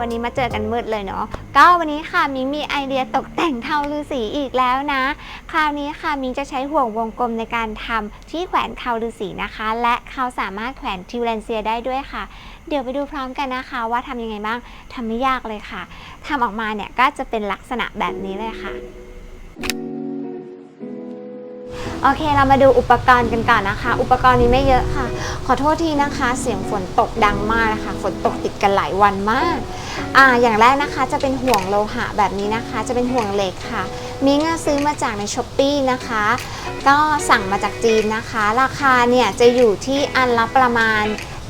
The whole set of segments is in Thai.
วันนี้มาเจอกันมืดเลยเนาะก็วันนี้ค่ะมิงมีไอเดียตกแต่งเทาฤาษีอีกแล้วนะ คราวนี้ค่ะมิงจะใช้ห่วงวงกลมในการทำที่แขวนเทาฤาษีนะคะ และเขาสามารถแขวนทิวเลนเซียได้ด้วยค่ะ เดี๋ยวไปดูพร้อมกันนะคะ ว่าทำยังไงบ้างทำไม่ยากเลยค่ะทำออกมาเนี่ยก็จะเป็นลักษณะแบบนี้เลยค่ะโอเค เรามาดูอุปกรณ์กันก่อนนะคะ อุปกรณ์นี้ไม่เยอะค่ะ ขอโทษทีนะคะ เสียงฝนตกดังมากนะคะ ฝนตกติดกันหลายวันมาก อ่าอย่างแรกนะคะจะเป็นห่วงโลหะแบบนี้นะคะ จะเป็นห่วงเหล็กค่ะมิงซื้อมาจากในช้อปปีนะคะ ก็สั่งมาจากจีนนะคะ ราคาเนี่ยจะอยู่ที่อันละประมาณ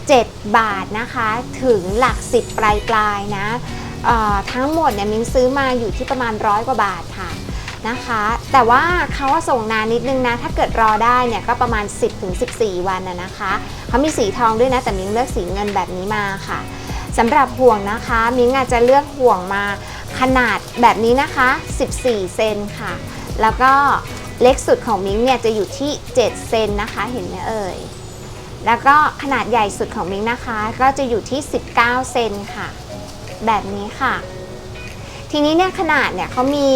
7 บาทนะคะ ถึงหลัก 10 ปลายปลายๆนะทั้งหมดเนี่ยมิ้งซื้อมาอยู่ที่ประมาณร้อยกว่าบาทค่ะนะคะ แต่ว่าเขาส่งนานนิดนึงนะ ถ้าเกิดรอได้เนี่ยก็ประมาณ 10-14 วันนะคะ เขามีสีทองด้วยนะ แต่มิ้งเลือกสีเงินแบบนี้มาค่ะ สำหรับห่วงนะคะ มิ้งอาจจะเลือกห่วงมาขนาดแบบนี้นะคะ 14 เซนค่ะ แล้วก็เล็กสุดของมิ้งเนี่ยจะอยู่ที่ 7 เซนนะคะ เห็นไหมเอ่ย แล้วก็ขนาดใหญ่สุดของมิ้งนะคะ ก็จะอยู่ที่ 19 เซนค่ะ แบบนี้ค่ะ ทีนี้เนี่ยขนาดเนี่ยเขามี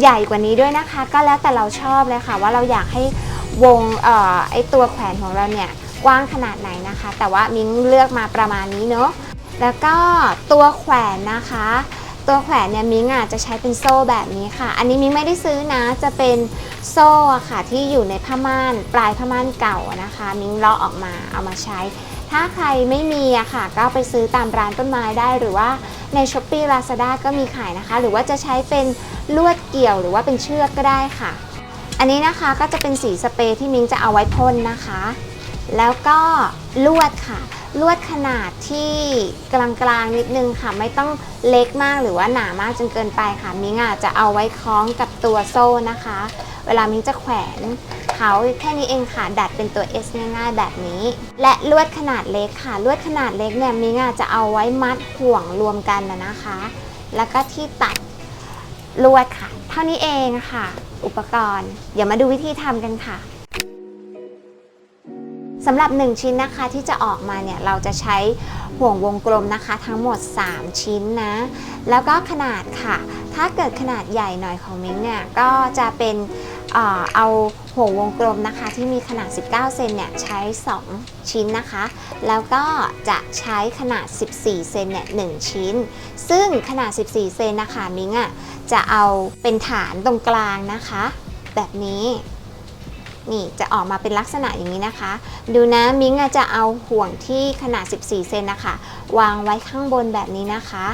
ใหญ่กว่านี้ด้วยนะคะ ก็แล้วแต่เราชอบเลยค่ะ ว่าเราอยากให้วงเอ่อไอตัวแขวนของเราเนี่ยกว้างขนาดไหนนะคะ แต่ว่ามิ้งเลือกมาประมาณนี้เนาะ แล้วก็ตัวแขวนนะคะ ตัวแขวนเนี่ยมิ้งอะจะใช้เป็นโซ่แบบนี้ค่ะ อันนี้มิ้งไม่ได้ซื้อนะ จะเป็นโซ่ค่ะที่อยู่ในผ้าม่าน ปลายผ้าม่านเก่านะคะ มิ้งเลาะออกมาเอามาใช้ ถ้าใครไม่มีอะค่ะ ก็ไปซื้อตามร้านต้นไม้ได้หรือว่าใน s h อ p e e Lazada ก็มีขายนะคะ หรือว่าจะใช้เป็นลวดเกี่ยวหรือว่าเป็นเชือกก็ได้ค่ะ อันนี้นะคะก็จะเป็นสีสเปรย์ที่มิ้งจะเอาไว้พ่นนะคะ แล้วก็ลวดค่ะ นาดที่กลางๆนิดนึงค่ะ ไม่ต้องเล็กมากหรือว่าหนามากจนเกินไปค่ะ มิ้งอะจะเอาไว้คล้องกับตัวโซ่นะคะ เวลามิ้งจะแขวนเขาแค่นี้เองค่ะดัดเป็นตัว S ง่ายๆแบบนี้ และลวดขนาดเล็กค่ะ ลวดขนาดเล็กเนี่ยมิ้งอะจะเอาไว้มัดห่วงรวมกันนะนะคะ แล้วก็ที่ตัดลวดค่ะ เท่านี้เองค่ะ อุปกรณ์ เดี๋ยวมาดูวิธีทำกันค่ะ สำหรับ 1 ชิ้นนะคะที่จะออกมาเนี่ยเราจะใช้ห่วงวงกลมนะคะทั้งหมด 3 ชิ้นนะ แล้วก็ขนาดค่ะ ถ้าเกิดขนาดใหญ่หน่อยของมิ้งเนี่ยก็จะเป็นเอ่อเอาห่วงวงกลมนะคะที่มีขนาด 19 เซนเนี่ยใช้ 2 ชิ้นนะคะ แล้วก็จะใช้ขนาด 14 เซนเนี่ย1ชิ้น ซึ่งขนาด 14 เซนนะคะมิ้งอะจะเอาเป็นฐานตรงกลางนะคะ แบบนี้ นี่จะออกมาเป็นลักษณะอย่างนี้นะคะ ดูนะมิ้งจะเอาห่วงที่ขนาด 14 เซนนะคะ วางไว้ข้างบนแบบนี้นะคะ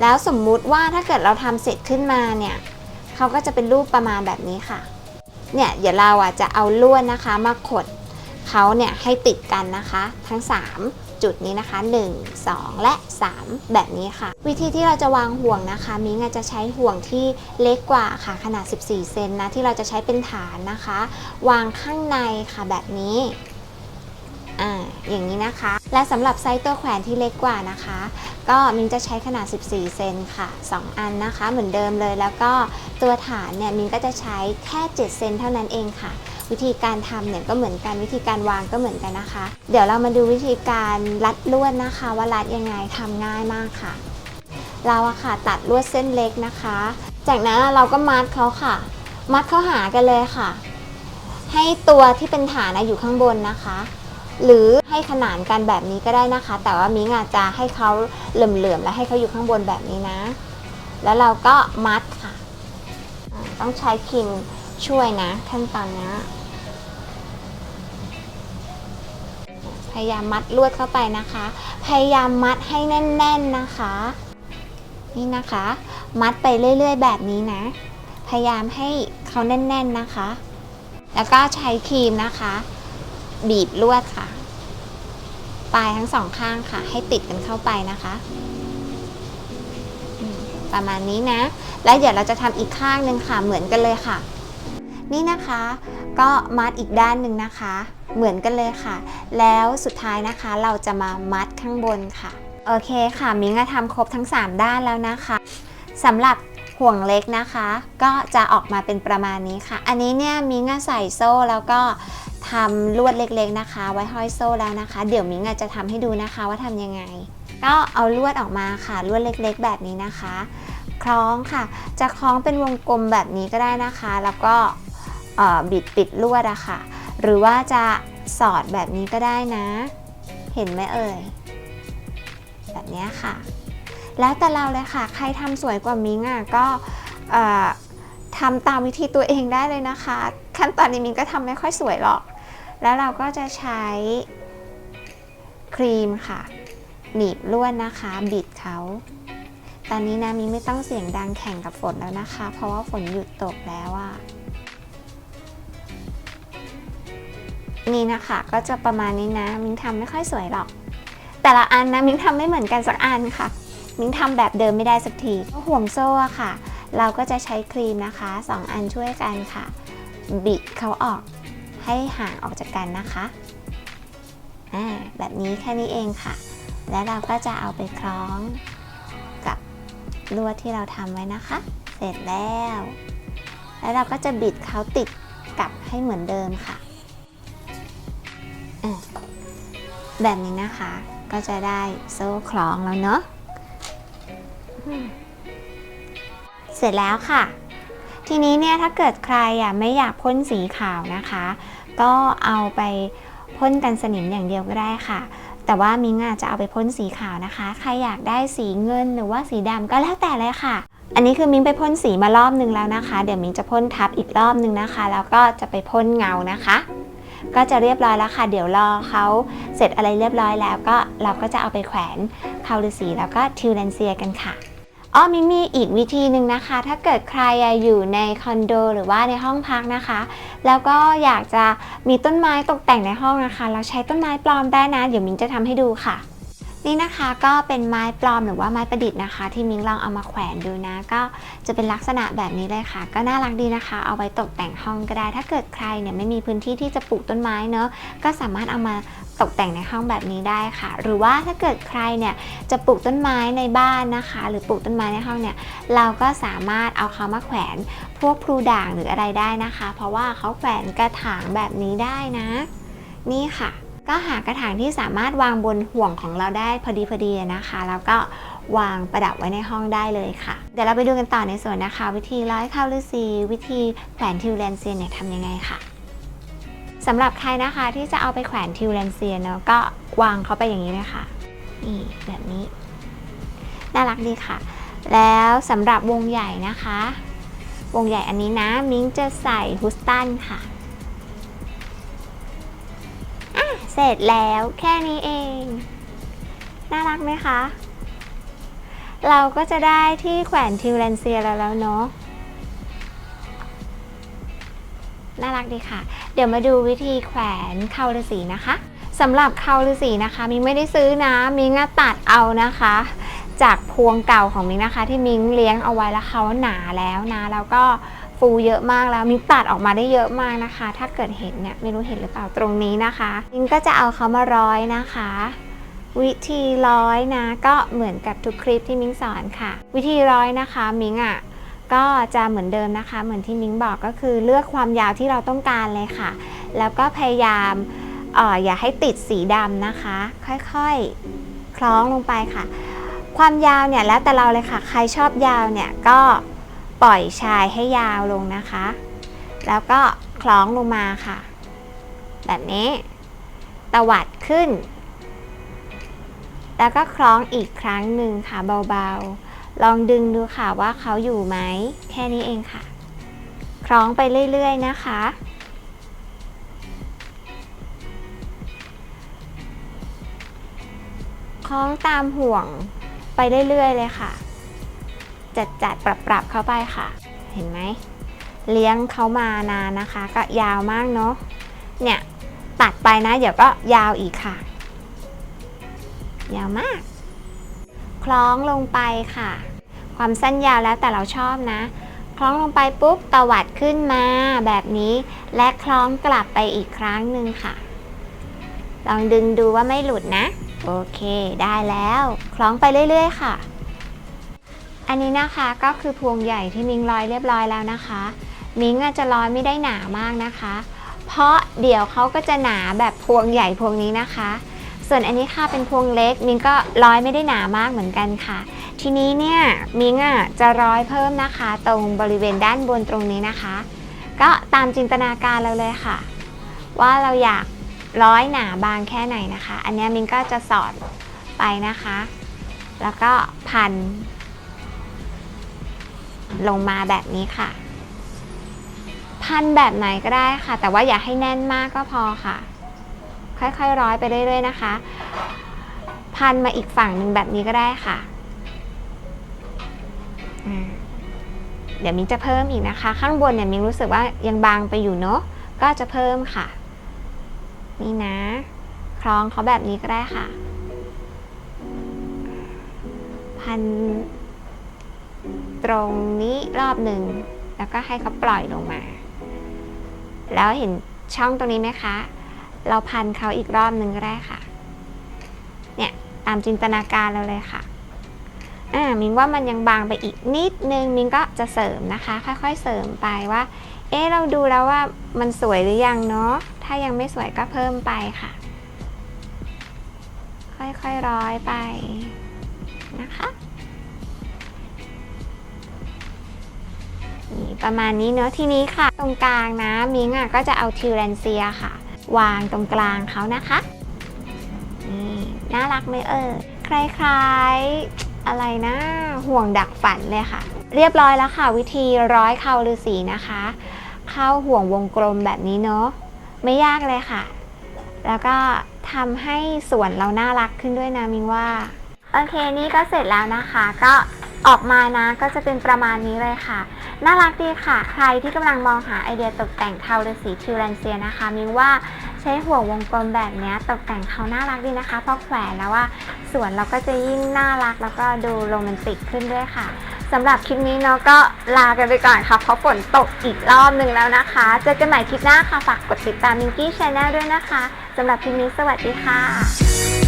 แล้วสมมุติว่าถ้าเกิดเราทำเสร็จขึ้นมาเนี่ยเขาก็จะเป็นรูปประมาณแบบนี้ค่ะ เนี่ยเดี๋ยวเราอะจะเอาลวดนะคะมาขดเขาเนี่ยให้ติดกันนะคะ ทั้ง 3 จุดนี้นะคะ 1 2 และ 3 แบบนี้ค่ะ วิธีที่เราจะวางห่วงนะคะ มิ้งจะใช้ห่วงที่เล็กกว่าค่ะขนาด 14 เซนนะที่เราจะใช้เป็นฐานนะคะ วางข้างในค่ะแบบนี้อ่าอย่างนี้นะคะ และสำหรับไซส์ตัวแขวนที่เล็กกว่านะคะ ก็มินจะใช้ขนาด 14 เซนค่ะ 2 อันนะคะ เหมือนเดิมเลยแล้วก็ตัวฐานเนี่ยมินก็จะใช้แค่ 7 เซนเท่านั้นเองค่ะ วิธีการทำเนี่ยก็เหมือนกันวิธีการวางก็เหมือนกันนะคะ เดี๋ยวเรามาดูวิธีการรัดลวดนะคะ ว่ารัดยังไงทำง่ายมากค่ะ เราอะค่ะตัดลวดเส้นเล็กนะคะ จากนั้นเราก็มัดเขาค่ะ มัดเข้าหากันเลยค่ะ ให้ตัวที่เป็นฐานอยู่ข้างบนนะคะ หรือให้ขนานกันแบบนี้ก็ได้นะคะ แต่ว่ามิ้งอาจจะให้เขาเหลื่อมๆและให้เขาอยู่ข้างบนแบบนี้นะ แล้วเราก็มัดค่ะ ต้องใช้ครีม ช่วยนะขั้นตอนนี้พยายามมัดลวดเข้าไปนะคะ พยายามมัดให้แน่น ๆนะคะ นี่นะคะ มัดไปเรื่อย ๆ แบบนี้นะ พยายามให้เขาแน่น ๆนะคะ แล้วก็ใช้ครีมนะคะ บีบลวดค่ะ ปลายทั้งสองข้างค่ะ ให้ติดกันเข้าไปนะคะ ประมาณนี้นะ แล้วเดี๋ยวเราจะทำอีกข้างหนึ่งค่ะ เหมือนกันเลยค่ะ นี่นะคะ ก็มัดอีกด้านหนึ่งนะคะ เหมือนกันเลยค่ะ แล้วสุดท้ายนะคะเราจะมามัดข้างบนค่ะ โอเคค่ะ มิ้งทำครบทั้ง 3 ด้านแล้วนะคะสำหรับห่วงเล็กนะคะ ก็จะออกมาเป็นประมาณนี้ค่ะ อันนี้เนี่ยมิ้งใส่โซ่แล้วก็ทำลวดเล็กๆนะคะ ไว้ห้อยโซ่แล้วนะคะ เดี๋ยวมิ้งจะทำให้ดูนะคะว่าทำยังไง ก็เอาลวดออกมาค่ะลวดเล็กๆ แบบนี้นะคะ คล้องค่ะ จะคล้องเป็นวงกลมแบบนี้ก็ได้นะคะ แล้วก็ บิดปิดลวดอะค่ะ หรือว่าจะสอดแบบนี้ก็ได้นะ เห็นไหมเอ่ย แบบนี้ค่ะ แล้วแต่เราเลยค่ะ ใครทำสวยกว่ามิ้งอะก็ทำตามวิธีตัวเองได้เลยนะคะ ขั้นตอนนี้มิ้งก็ทำไม่ค่อยสวยหรอก แล้วเราก็จะใช้ครีมค่ะ หนีบลวดนะคะ บิดเขาตอนนี้นะมิ้งไม่ต้องเสียงดังแข่งกับฝนแล้วนะคะ เพราะว่าฝนหยุดตกแล้วอะ นี่นะคะก็จะประมาณนี้นะมิ้งทำไม่ค่อยสวยหรอก แต่ละอันนะมิ้งทำไม่เหมือนกันสักอันค่ะ มิ้งทำแบบเดิมไม่ได้สักทีห่วงโซ่ค่ะ เราก็จะใช้ครีมนะคะสองอันช่วยกันค่ะ บิดเขาออกให้ห่างออกจากกันนะคะอ่าแบบนี้แค่นี้เองค่ะ แล้วเราก็จะเอาไปคล้องกับลวดที่เราทำไว้นะคะ เสร็จแล้ว แล้วเราก็จะบิดเขาติดกลับให้เหมือนเดิมค่ะ แบบนี้นะคะ ก็จะได้โซ่คล้องแล้วเนาะเสร็จแล้วค่ะ ทีนี้เนี่ยถ้าเกิดใครอะไม่อยากพ่นสีขาวนะคะ ก็เอาไปพ่นกันสนิมอย่างเดียวก็ได้ค่ะ แต่ว่ามิงอาจจะเอาไปพ่นสีขาวนะคะ ใครอยากได้สีเงินหรือว่าสีดำก็แล้วแต่เลยค่ะ อันนี้คือมิงไปพ่นสีมารอบนึงแล้วนะคะ เดี๋ยวมิงจะพ่นทับอีกรอบนึงนะคะ แล้วก็จะไปพ่นเงานะคะ ก็จะเรียบร้อยแล้วค่ะ เดี๋ยวรอเขาเสร็จอะไรเรียบร้อยแล้วก็เราก็จะเอาไปแขวนเขาฤาษีแล้วก็ทิวเลนเซียกันค่ะอ้อมิมีอีกวิธีหนึ่งนะคะ ถ้าเกิดใครอยู่ในคอนโดหรือว่าในห้องพักนะคะ แล้วก็อยากจะมีต้นไม้ตกแต่งในห้องนะคะ เราใช้ต้นไม้ปลอมได้นะ เดี๋ยวมินจะทำให้ดูค่ะ นี่นะคะก็เป็นไม้ปลอมหรือว่าไม้ประดิษฐ์นะคะ ที่มิ้งลองเอามาแขวนดูนะ ก็จะเป็นลักษณะแบบนี้เลยค่ะ ก็น่ารักดีนะคะ เอาไว้ตกแต่งห้องก็ได้ ถ้าเกิดใครเนี่ยไม่มีพื้นที่ที่จะปลูกต้นไม้เนอะก็สามารถเอามาตกแต่งในห้องแบบนี้ได้ค่ะ หรือว่าถ้าเกิดใครเนี่ยจะปลูกต้นไม้ในบ้านนะคะ หรือปลูกต้นไม้ในห้องเนี่ยเราก็สามารถเอาเขามาแขวนพวกพลูด่างหรืออะไรได้นะคะ เพราะว่าเขาแขวนกระถางแบบนี้ได้นะ นี่ค่ะ ก็หากระถางที่สามารถวางบนห่วงของเราได้พอดีพอดีนะคะ แล้วก็วางประดับไว้ในห้องได้เลยค่ะ เดี๋ยวเราไปดูกันต่อในส่วนนะคะ วิธีร้อยข้าวฤาษีวิธีแขวนทิวแลนเซียนเนี่ยทำยังไงค่ะสำหรับใครนะคะที่จะเอาไปแขวนทิวแลนเซียนเนาะก็วางเขาไปอย่างนี้เลยค่ะนี่แบบนี้ น่ารักดีค่ะ แล้วสำหรับวงใหญ่นะคะ วงใหญ่อันนี้นะ มิ้งจะใส่ฮุสตันค่ะ เสร็จแล้วแค่นี้เอง น่ารักไหมคะ เราก็จะได้ที่แขวนทิวแลนเซียแล้วแล้วเนาะน่ารักดีค่ะ เดี๋ยวมาดูวิธีแขวนเคาฤาษีนะคะสำหรับเคาฤาษีนะคะ มิงไม่ได้ซื้อนะ มิงตัดเอานะคะ จากพวงเก่าของมิงนะคะ ที่มิงเลี้ยงเอาไว้แล้วเขาหนาแล้วนะ แล้วก็ ฟูเยอะมากแล้วมิงตัดออกมาได้เยอะมากนะคะ ถ้าเกิดเห็นเนี่ยไม่รู้เห็นหรือเปล่าตรงนี้นะคะมิงก็จะเอาเขามาร้อยนะคะ วิธีร้อยนะก็เหมือนกับทุกคลิปที่มิ้งสอนค่ะ วิธีร้อยนะคะมิ้งอะก็จะเหมือนเดิมนะคะ เหมือนที่มิ้งบอกก็คือเลือกความยาวที่เราต้องการเลยค่ะ แล้วก็พยายามอออย่าให้ติดสีดำนะคะ ค่อยๆคล้องลงไปค่ะ ความยาวเนี่ยแล้วแต่เราเลยค่ะ ใครชอบยาวเนี่ยก็ ปล่อยชายให้ยาวลงนะคะ แล้วก็คล้องลงมาค่ะ แบบนี้ ตวัดขึ้น แล้วก็คล้องอีกครั้งหนึ่งค่ะเบาๆ ลองดึงดูค่ะว่าเขาอยู่ไหม แค่นี้เองค่ะ คล้องไปเรื่อยๆนะคะ คล้องตามห่วงไปเรื่อยๆเลยค่ะ จัดจัดปรับปรับเข้าไปค่ะ เห็นไหม เลี้ยงเขามานานนะคะ ก็ยาวมากเนาะ เนี่ย ตัดไปนะ เดี๋ยวก็ยาวอีกค่ะ ยาวมาก คล้องลงไปค่ะ ความสั้นยาวแล้วแต่เราชอบนะ คล้องลงไปปุ๊บตวัดขึ้นมาแบบนี้ และคล้องกลับไปอีกครั้งหนึ่งค่ะลองดึงดูว่าไม่หลุดนะ โอเค ได้แล้ว คล้องไปเรื่อย ๆ ค่ะ อันนี้นะคะก็คือพวงใหญ่ที่มิงร้อยเรียบร้อยแล้วนะคะ มิงอาจจะร้อยไม่ได้หนามากนะคะ เพราะเดี๋ยวเขาก็จะหนาแบบพวงใหญ่พวงนี้นะคะ ส่วนอันนี้ค่ะเป็นพวงเล็ก มิงก็ร้อยไม่ได้หนามากเหมือนกันค่ะ ทีนี้เนี่ยมิงอะจะร้อยเพิ่มนะคะ ตรงบริเวณด้านบนตรงนี้นะคะ ก็ตามจินตนาการเราเลยค่ะ ว่าเราอยากร้อยหนาบางแค่ไหนนะคะ อันนี้มิงก็จะสอดไปนะคะ แล้วก็พัน ลงมาแบบนี้ค่ะ พันแบบไหนก็ได้ค่ะ แต่ว่าอย่าให้แน่นมากก็พอค่ะ ค่อยๆร้อยไปเรื่อยๆนะคะ พันมาอีกฝั่งหนึ่งแบบนี้ก็ได้ค่ะเดี๋ยวมิ้งจะเพิ่มอีกนะคะ ข้างบนเนี่ยมิ้งรู้สึกว่ายังบางไปอยู่เนาะก็จะเพิ่มค่ะ นี่นะ คล้องเขาแบบนี้ก็ได้ค่ะ พัน ตรงนี้รอบหนึ่ง แล้วก็ให้เขาปล่อยลงมา แล้วเห็นช่องตรงนี้ไหมคะ เราพันเขาอีกรอบหนึ่งก็ได้ค่ะ เนี่ย ตามจินตนาการเราเลยค่ะ อ่า มิงว่ามันยังบางไปอีกนิดนึง มิงก็จะเสริมนะคะ ค่อยๆเสริมไปว่า เอ๊ะ เราดูแล้วว่ามันสวยหรือยังเนาะ ถ้ายังไม่สวยก็เพิ่มไปค่ะ ค่อยๆร้อยไปนะคะ นี่ประมาณนี้เนอะทีนี้ค่ะ ตรงกลางนะมิงอะก็จะเอาทิวแรนเซียค่ะ วางตรงกลางเขานะคะนี่น่ารักไหมเออคล้ายๆอะไรนะห่วงดักฝันเลยค่ะ เรียบร้อยแล้วค่ะ วิธีร้อยเข้าฤาษีนะคะ เข้าห่วงวงกลมแบบนี้เนอะไม่ยากเลยค่ะ แล้วก็ทำให้สวนเราน่ารักขึ้นด้วยนะมิงว่าโอเคนี่ก็เสร็จแล้วนะคะ ก็ออกมานะก็จะเป็นประมาณนี้เลยค่ะ น่ารักดีค่ะ ใครที่กำลังมองหาไอเดียตกแต่งเทาฤาษีทิวแรนเซียนะคะ มิว่าใช้ห่วงวงกลมแบบนี้ตกแต่งเขาน่ารักดีนะคะพอแขวนแล้วว่าสวนเราก็จะยิ่งน่ารักแล้วก็ดูโรแมนติกขึ้นด้วยค่ะสำหรับคลิปนี้เนาะก็ลากันไปก่อนค่ะ เพราะฝนตกอีกรอบหนึ่งแล้วนะคะ เจอกันใหม่คลิปหน้าค่ะ ฝากกดติดตามมิงกี้ชาแนลด้วยนะคะสำหรับคลิปนี้สวัสดีค่ะ